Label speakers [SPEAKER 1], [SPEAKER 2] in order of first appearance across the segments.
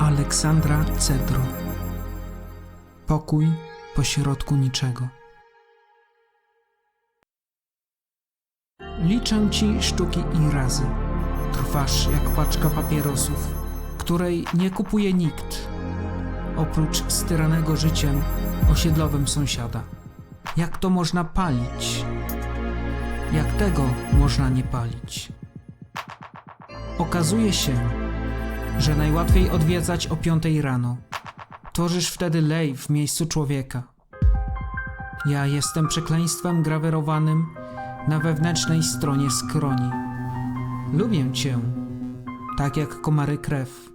[SPEAKER 1] Aleksandra Cedro. Pokój pośrodku niczego. Liczę ci sztuki i razy. Trwasz jak paczka papierosów, której nie kupuje nikt, oprócz styranego życiem osiedlowym sąsiada. Jak to można palić? Jak tego można nie palić? Okazuje się, że najłatwiej odwiedzać o piątej rano. Tworzysz wtedy lej w miejscu człowieka. Ja jestem przekleństwem grawerowanym na wewnętrznej stronie skroni. Lubię cię, tak jak komary krew.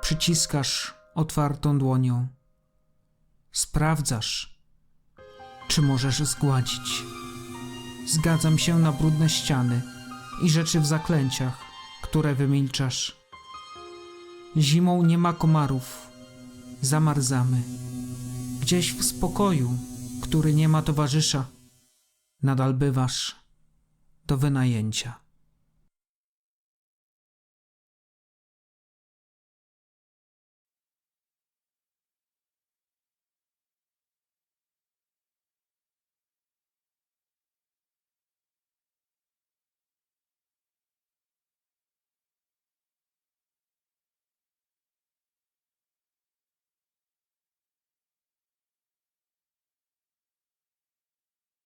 [SPEAKER 1] Przyciskasz otwartą dłonią. Sprawdzasz, czy możesz zgładzić. Zgadzam się na brudne ściany i rzeczy w zaklęciach, które wymilczasz. Zimą nie ma komarów. Zamarzamy. Gdzieś w spokoju, który nie ma towarzysza, nadal bywasz do wynajęcia.